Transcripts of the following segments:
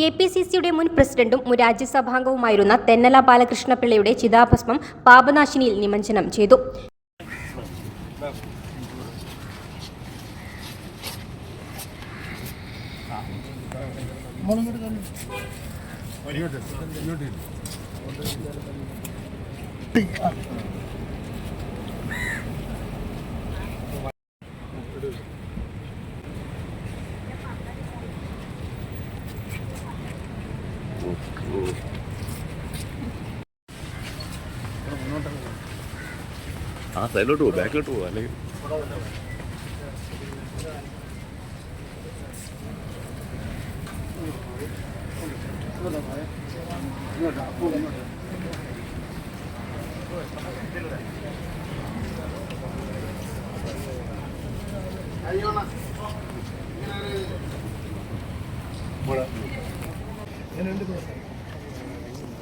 K P C സിയുടെ മുൻ പ്രസിഡന്റും മുൻ രാജ്യസഭാംഗവുമായിരുന്ന തെന്നല ബാലകൃഷ്ണപിള്ളയുടെ ചിതാഭസ്മം പാപനാശിനിയിൽ നിമജ്ജനം ചെയ്തു. ആ സൈഡിലോട്ട് പോകും ബാക്കിലോട്ട് പോകും അല്ലെങ്കിൽ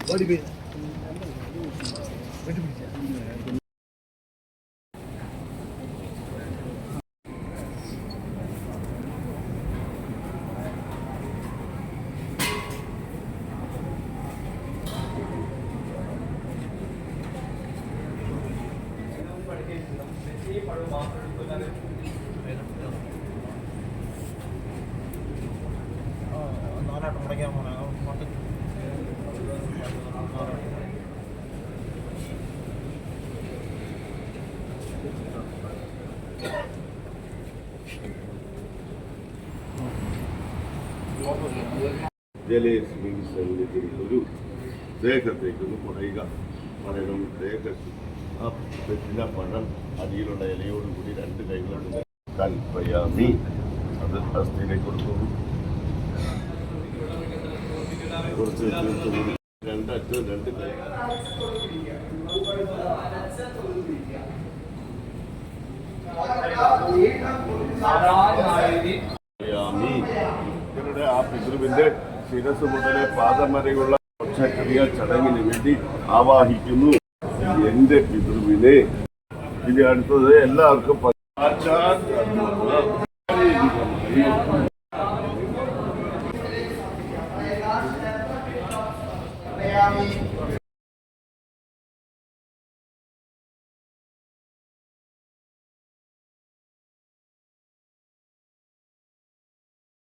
ஓடி போய் நாலாட்டம் முடிக்காம மட்டும் ജലയശ്മി സന്നിധി ഒരു ദേഹത്തേക്കൊന്ന് കുറയുക പഴകം ദേഹത്ത് ആ വെറ്റില പഴം അടിയിലുള്ള ഇലയോട് കൂടി രണ്ട് കൈകളും കൽപ്പയാമി അത് അസ്ഥിയിലേക്ക് കൊടുക്കുന്നു. കുറച്ച് രണ്ട് കൈ യാമി. ഇവരുടെ ആ പിതൃവിന്റെ ശിരസ് മുതലെ പാദം വരെയുള്ള പക്ഷക്രിയ ചടങ്ങിന് വേണ്ടി ആവാഹിക്കുന്നു. എന്റെ പിതൃവിനെ. ഇനി അടുത്തത് എല്ലാവർക്കും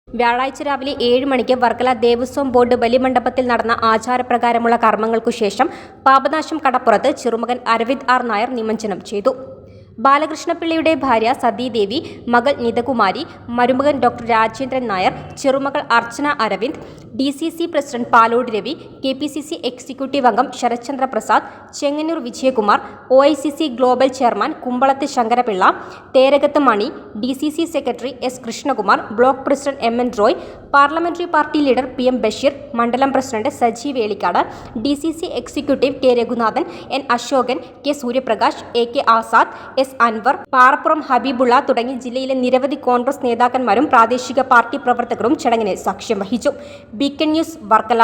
വ്യാഴാഴ്ച രാവിലെ ഏഴ് മണിക്ക് വർക്കല ദേവസ്വം ബോർഡ് ബലിമണ്ഡപത്തിൽ നടന്ന ആചാരപ്രകാരമുള്ള കർമ്മങ്ങൾക്കു ശേഷം പാപനാശം കടപ്പുറത്ത് ചെറുമകൻ അരവിന്ദ് ആർ നായർ നിമജ്ജനം ചെയ്തു. ബാലകൃഷ്ണപിള്ളയുടെ ഭാര്യ സതീദേവി മകൾ നിതകുമാരി മരുമകൻ doctor Rajendran Nair ചെറുമകൾ Archana Aravind D C C president Palode Ravi K P C C executive അംഗം Sarathchandra Prasad Chengannur Vijayakumar O I C C global chairman Kumbalath Sankarapillai Therakath Mani D C C secretary S Krishnakumar block president M N Roy parliamentary party leader P M Basheer മണ്ഡലം president Saji Velikkad D C C executive K Reghunathan N Asokan K Suryaprakash A K Azad S Anvar Parappuram Habeebulla തുടങ്ങി ജില്ലയിലെ നിരവധി കോൺഗ്രസ് നേതാക്കന്മാരും പ്രാദേശിക party പ്രവർത്തകരും ചടങ്ങിന് സാക്ഷ്യം വഹിച്ചു. B news Varkala.